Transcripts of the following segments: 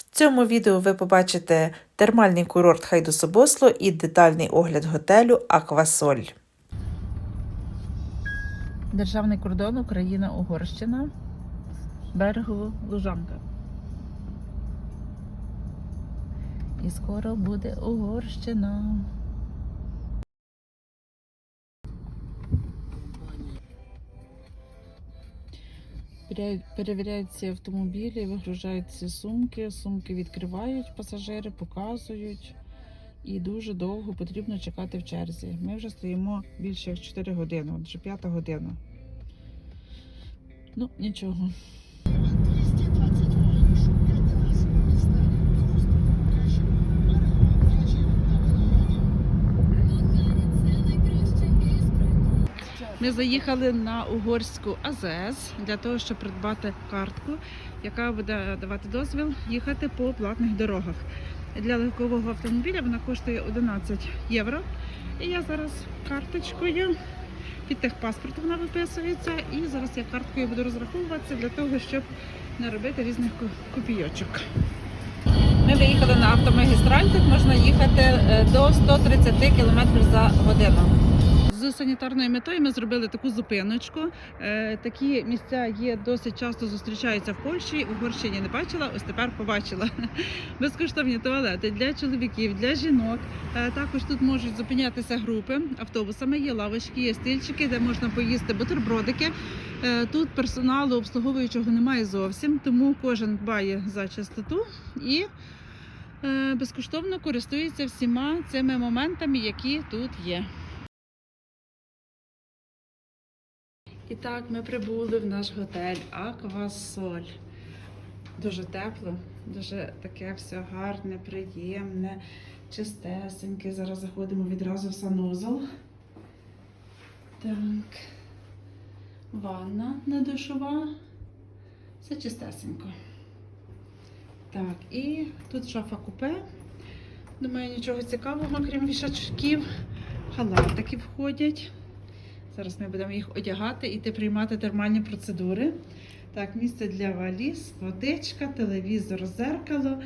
В цьому відео ви побачите термальний курорт Хайдусобосло і детальний огляд готелю Аквасоль. Державний кордон Україна Угорщина. Берегово Лужанка. І скоро буде Угорщина. Перевіряються автомобілі, вигружаються сумки, сумки відкривають пасажири, показують. І дуже довго потрібно чекати в черзі. Ми вже стоїмо більше як 4 години, вже п'ята година. Ну, нічого. Ми заїхали на угорську АЗС для того, щоб придбати картку, яка буде давати дозвіл їхати по платних дорогах. Для легкового автомобіля вона коштує 11 євро. І я зараз карточкою під техпаспорт вона виписується. І зараз я карткою буду розраховуватися для того, щоб не робити різних копійочок. Ми виїхали на автомагістраль, тут можна їхати е, до 130 км за годину. З санітарною метою ми зробили таку зупиночку. Е, Такі місця є досить часто зустрічаються в Польщі. Угорщині не бачила, ось тепер побачила. Безкоштовні туалети для чоловіків, для жінок. Е, Також тут можуть зупинятися групи автобусами. Є лавочки, є стільчики, де можна поїсти бутербродики. Е, Тут персоналу обслуговуючого немає зовсім, тому кожен дбає за чистоту і безкоштовно користується всіма цими моментами, які тут є. І так, ми прибули в наш готель Аквасоль. Дуже тепло, дуже таке все гарне, приємне, чистесеньке. Зараз заходимо відразу в санузел. Так. Ванна не душова. Все чистесенько. Так, і тут шафа купе. Думаю, нічого цікавого, крім вішачків. Халатики входять. Зараз ми будемо їх одягати і йти приймати термальні процедури. Так, місце для валіз, водичка, телевізор, зеркало,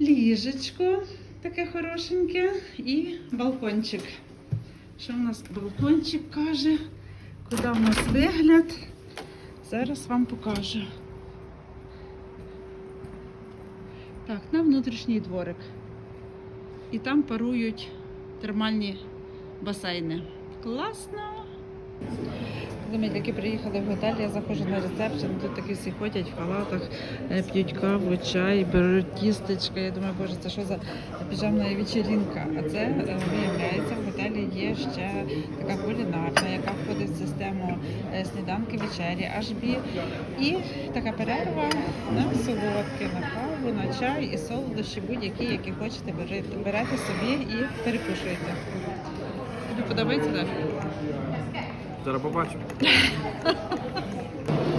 ліжечко таке хорошеньке і балкончик. Що в нас балкончик каже? Куди в нас вигляд? Зараз вам покажу. Так, на внутрішній дворик. І там парують термальні басейни. Класно! Коли ми таки приїхали в готель, я заходжу на ресепшн, тут такі всі ходять в халатах, е, п'ють каву, чай, беруть тістечка. Я думаю, боже, це що за піжамна вечеринка? А це е, виявляється, в готелі є ще така кулінарна, яка входить в систему е, сніданки, вечері, HB. І така перерва на солодке, на каву, на чай і солодощі будь-які, які хочете, берете собі і перекушуєте. Тобі подобається так? Зараз побачимо.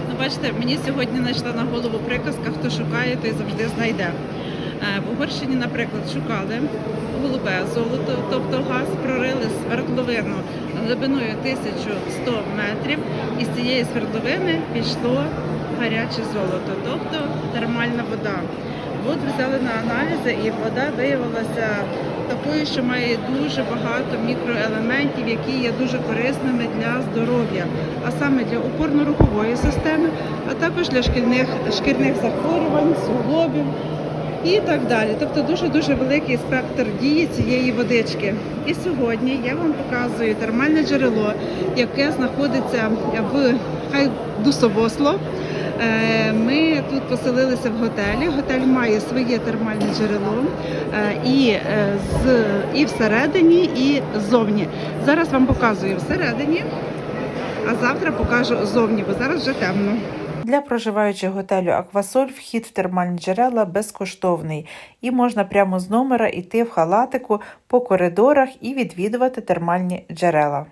Ну, бачите, мені сьогодні знайшла на голову приказка, хто шукає, той завжди знайде. Е, В Угорщині, наприклад, шукали голубе золото, тобто газ прорили свердловину глибиною 1100 метрів, і з цієї свердловини пішло гаряче золото, тобто термальна вода. Воду взяли на аналізи, і вода виявилася такою, що має дуже багато мікроелементів, які є дуже корисними для здоров'я, а саме для опорно-рухової системи, а також для шкільних, шкільних захворювань, суглобів і так далі. Тобто дуже-дуже великий спектр дії цієї водички. І сьогодні я вам показую термальне джерело, яке знаходиться в Хайдусовосло. Е, Ми тут поселилися в готелі. Готель має своє термальне джерело е, і, е, з, і всередині, і ззовні. Зараз вам показую всередині, а завтра покажу ззовні, бо зараз вже темно. Для проживаючих готелю Аквасоль вхід в термальні джерела безкоштовний і можна прямо з номера йти в халатику по коридорах і відвідувати термальні джерела.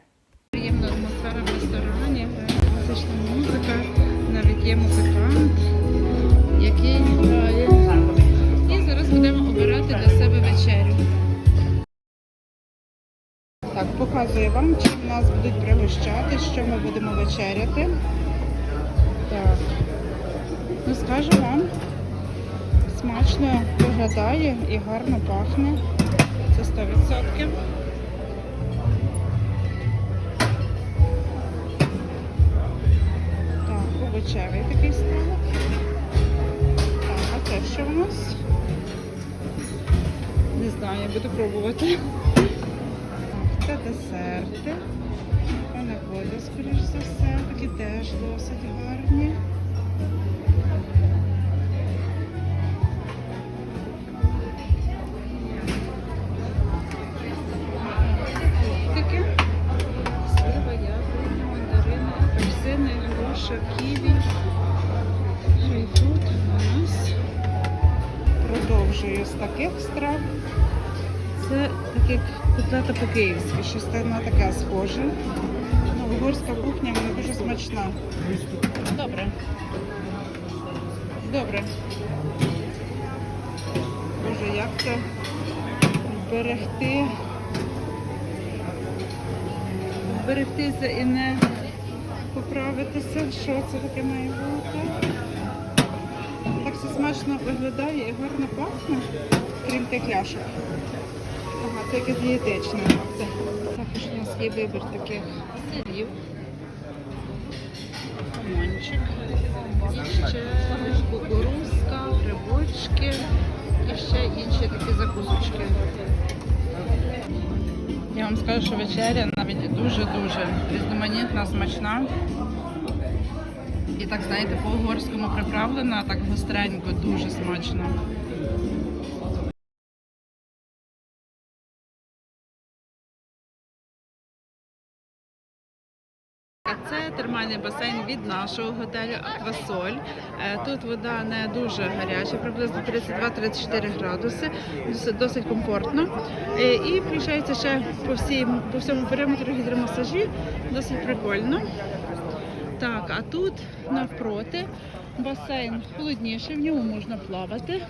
Є музикант, який грає. І зараз будемо обирати для себе вечерю. Так, показую вам, чим нас будуть пригощати, що ми будемо вечеряти. Так. Ну, скажу вам, смачно виглядає і гарно пахне. Це 100%. Так, такий столик. А це що в нас? Не знаю, я буду пробувати. Так, це десерти. Пане води, скоріш за все, такі теж досить гарні. Продовжую з таких страв. Це так як котлета по-київськи, щось та- на таке схоже. Ну, угорська кухня вона дуже смачна. Добре. Добре. Боже, як це зберегти. Зберегтися і не поправитися. Що це таке має бути? Смачно виглядає і гарно пахне, крім тих ляшок. Ага, це якесь дієтичне. Також у нас є вибір таких сирів. Хамончик. І ще кукурузка, грибочки і ще інші такі закусочки. Я вам скажу, що вечеря навіть дуже-дуже різноманітна, смачна. І так, знаєте, по-угорському приправлена, так гостренько, дуже смачно. Це термальний басейн від нашого готелю Аквасоль. Е, Тут вода не дуже гаряча, приблизно 32-34 градуси, досить- комфортно. Е, І включається ще по, всім, по всьому периметру гідромасажі, досить прикольно. Так, а тут навпроти басейн холодніший, в ньому можна плавати,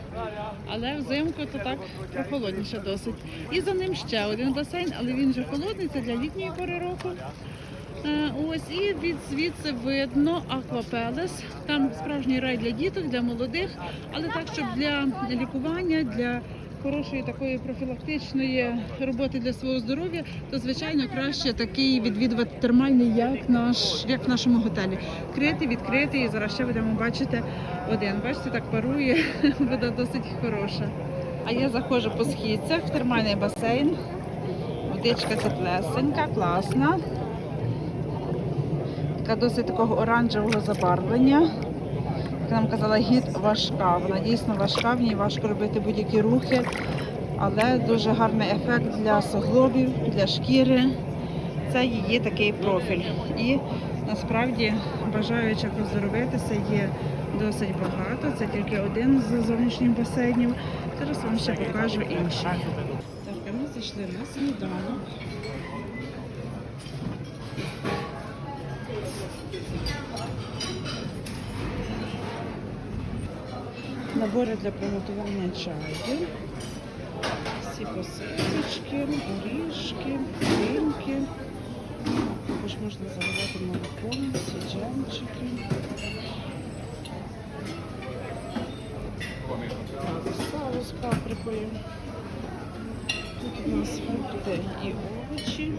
але взимку то так прохолодніше досить. І за ним ще один басейн, але він вже холодний, це для літньої пори року. Е, Ось і від звідси видно Аквапелес. Там справжній рай для діток, для молодих, але так, щоб для лікування, для хорошої такої профілактичної роботи для свого здоров'я, то звичайно краще такий відвідувати термальний, як наш, як в нашому готелі. Критий, відкритий. І зараз ще будемо бачити один. Бачите, так парує, вода досить хороша. А я заходжу по східцях в термальний басейн. Водичка теплесенька, класна така досить такого оранжевого забарвлення. Нам казала гід, важка. Вона дійсно важка, в ній важко робити будь-які рухи, але дуже гарний ефект для суглобів, для шкіри. Це її такий профіль. І насправді бажаючих оздоровитися є досить багато. Це тільки один з зовнішніх басейнів. Зараз вам ще покажу інші. Так, а ми зайшли на сніданок. Набори для приготування чаю. Всі посипочки, горішки, пінки. Також можна заливати молоком, сіджанчики. Сало з паприкою. Тут у нас фрукти і овочі.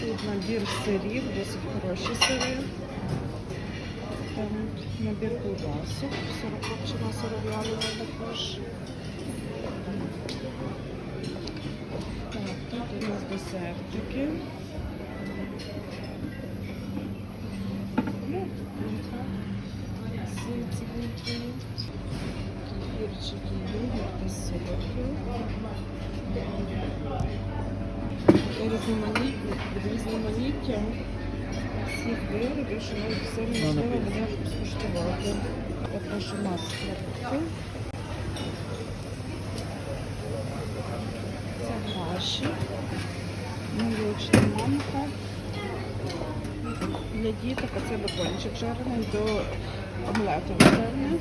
Тут набір сирів, досить хороші сири. Там набір ковбасок, сирокопчена сиров'ялина також. Так, тут у нас десертики. Ну. Таке різноманіття, різноманіття всіх виробів, що навіть все неможливо буде скуштувати. Я прошу маски. Це гаші, молочна манка. Для діток це бекончик жарений до омлету, напевне.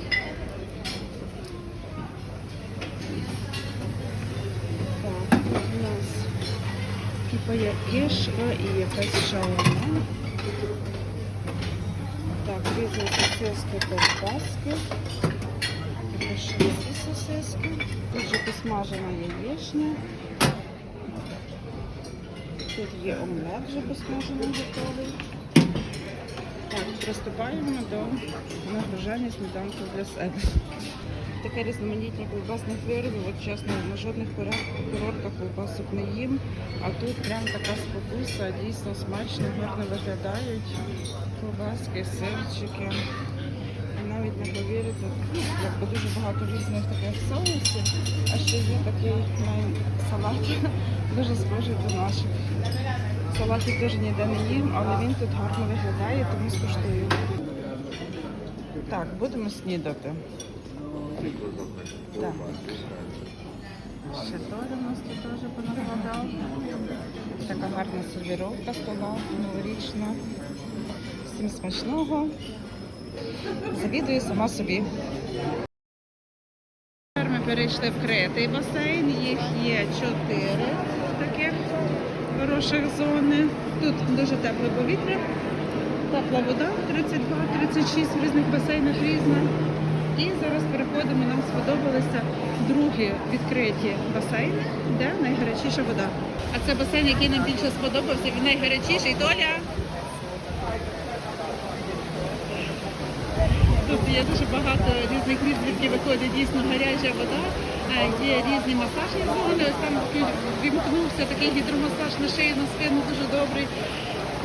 Так, у нас типа є кишка і якась шаурма. Різні сосиски ковбаски. Лишилися сосиски. Тут вже посмажена яєчня. Тут є омлет вже посмажений готовий. Так, приступаємо до нагружання сніданку для себе. Таке різноманіття ковбасних виробів. От чесно, на жодних курортах ковбасок не їм. А тут прям така спокуса, дійсно смачно, гарно виглядають. Ковбаски, сирчики. Навіть не повірите, якби дуже багато різних таких соусів, а ще є такий салат, дуже схожий до наших. Салатів теж ніде не їм, але він тут гарно виглядає, тому скуштую. Так, будемо снідати. Ще Толя у нас тут теж понакладав. Така гарна сервіровка стола новорічна. Всім смачного. Завідую сама собі. Тепер ми перейшли в критий басейн. Їх є чотири таких хороших зони. Тут дуже тепле повітря, тепла вода 32-36 в різних басейнах різна. І зараз переходимо, нам сподобалися другі відкриті басейни, де найгарячіша вода. А це басейн, який нам більше сподобався, він найгарячіший. Доля! Тут є дуже багато різних відблисків, виходить дійсно гаряча вода. Е, Є різні масажні зони. Там вімкнувся такий гідромасаж на шию, на спину дуже добрий.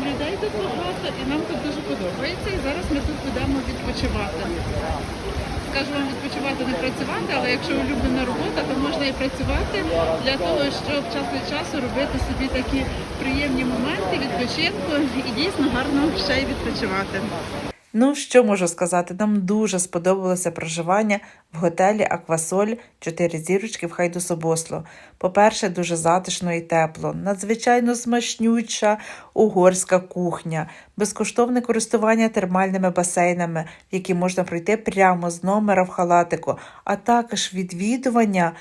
Людей тут багато і нам тут дуже подобається. І зараз ми тут будемо відпочивати. Скажу вам відпочивати, не працювати, але якщо улюблена робота, то можна і працювати для того, щоб час від часу робити собі такі приємні моменти відпочинку і дійсно гарно ще й відпочивати. Ну, що можу сказати? Нам дуже сподобалося проживання в готелі Аквасоль 4 зірочки в Хайдусобосло. По-перше, дуже затишно і тепло, надзвичайно смачнюча угорська кухня, безкоштовне користування термальними басейнами, які можна пройти прямо з номера в халатику, а також відвідування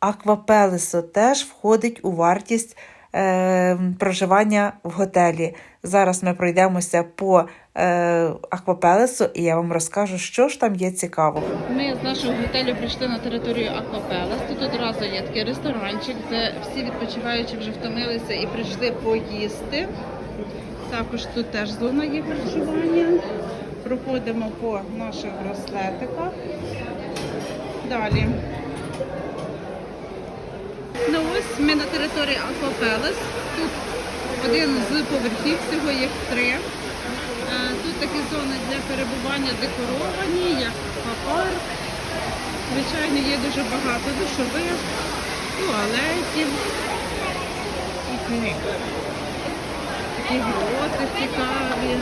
Аквапелесу теж входить у вартість е, проживання в готелі. Зараз ми пройдемося по е, Аквапелесу, і я вам розкажу, що ж там є цікавого. Ми з нашого готелю прийшли на територію Аквапелес. Тут одразу є такий ресторанчик, де всі відпочиваючі вже втомилися і прийшли поїсти. Також тут теж зона є харчування. Проходимо по наших браслетиках. Далі. Ну ось ми на території Аквапелес. Тут один з поверхів, всього їх три. Е, Тут такі зони для перебування декоровані, як аквапарк. Звичайно, є дуже багато душових, туалетів. Такі, такі гроти цікаві.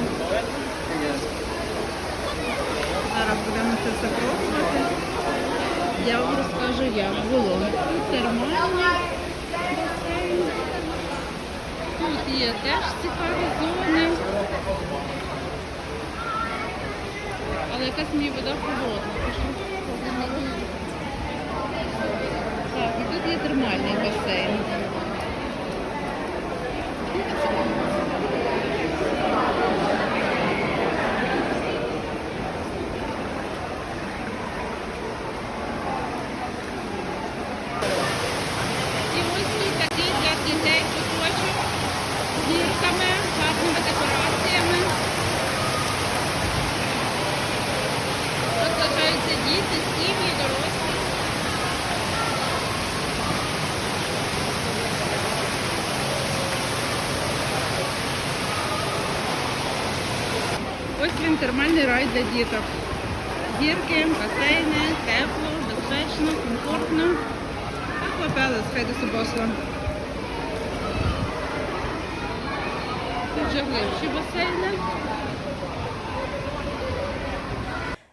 Зараз будемо це все пробувати. Я вам розкажу, як було. Тут термальний басейн. Тут є теж цікаві зони. Але якась мені вода холодна. Так, і тут є термальний басейн. І ось тут такий для дітей куточок з гірками, гарними декораціями. Розважаються діти, сім'ї, дорослі. Ось він термальний рай для діток. Гірки, басейни, тепло, безпечно, комфортно. Аквапелес, хай до Субосла. Тут вже глибші басейни.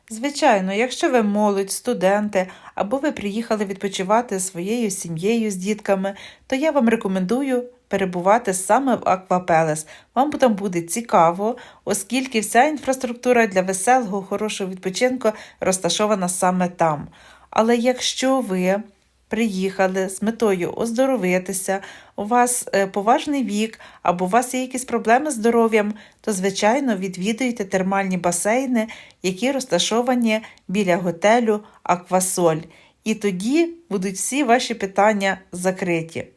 Звичайно, якщо ви молодь, студенти або ви приїхали відпочивати своєю сім'єю з дітками, то я вам рекомендую перебувати саме в Аквапелес. Вам там буде цікаво, оскільки вся інфраструктура для веселого, хорошого відпочинку розташована саме там. Але якщо ви приїхали з метою оздоровитися, у вас е, поважний вік або у вас є якісь проблеми з здоров'ям, то, звичайно, відвідуйте термальні басейни, які розташовані біля готелю Аквасоль. І тоді будуть всі ваші питання закриті.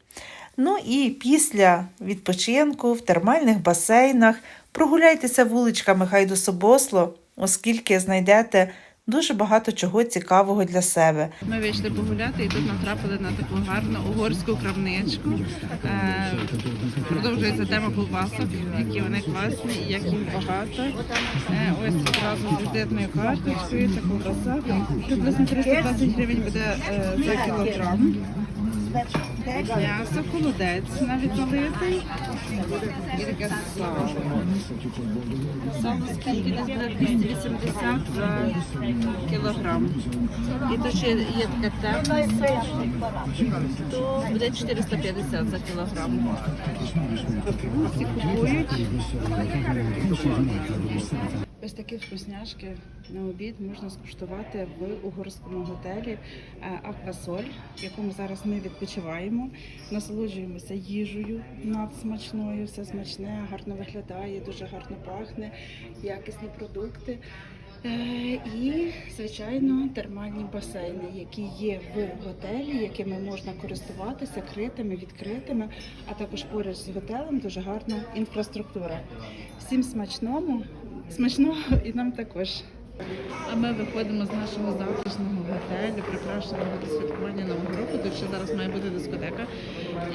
Ну і після відпочинку в термальних басейнах прогуляйтеся вуличками Хайдусобосло, оскільки знайдете дуже багато чого цікавого для себе. Ми вийшли погуляти і тут натрапили на таку гарну угорську крамничку. Е, Продовжується тема колбасок, які вони класні і як їх багато. Е, Ось одразу з візитною карточкою, це колбаса. Приблизно 320 гривень буде е, за кілограм. М'ясо, холодець навіть залитий. І таке сало. Сало скільки десь буде 280 за кілограм. І то ще є таке темне то буде 450 за кілограм. Всі купують. Ось такі вкусняшки на обід можна скуштувати в угорському готелі е, Аквасоль, в якому зараз ми відпочиваємо. Насолоджуємося їжею надсмачною, все смачне, гарно виглядає, дуже гарно пахне, якісні продукти. Е, І, звичайно, термальні басейни, які є в готелі, якими можна користуватися критими, відкритими, а також поряд з готелем дуже гарна інфраструктура. Всім смачному, смачного і нам також. А ми виходимо з нашого затишного готелю, прикрашеного до святкування Нового року. Тут ще зараз має бути дискотека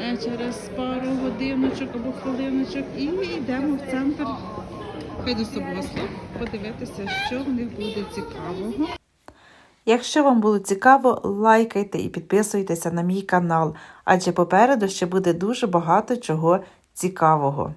е, через пару годиночок або хвилиночок. І йдемо в центр Хайдусобосло подивитися, що в них буде цікавого. Якщо вам було цікаво, лайкайте і підписуйтеся на мій канал, адже попереду ще буде дуже багато чого цікавого.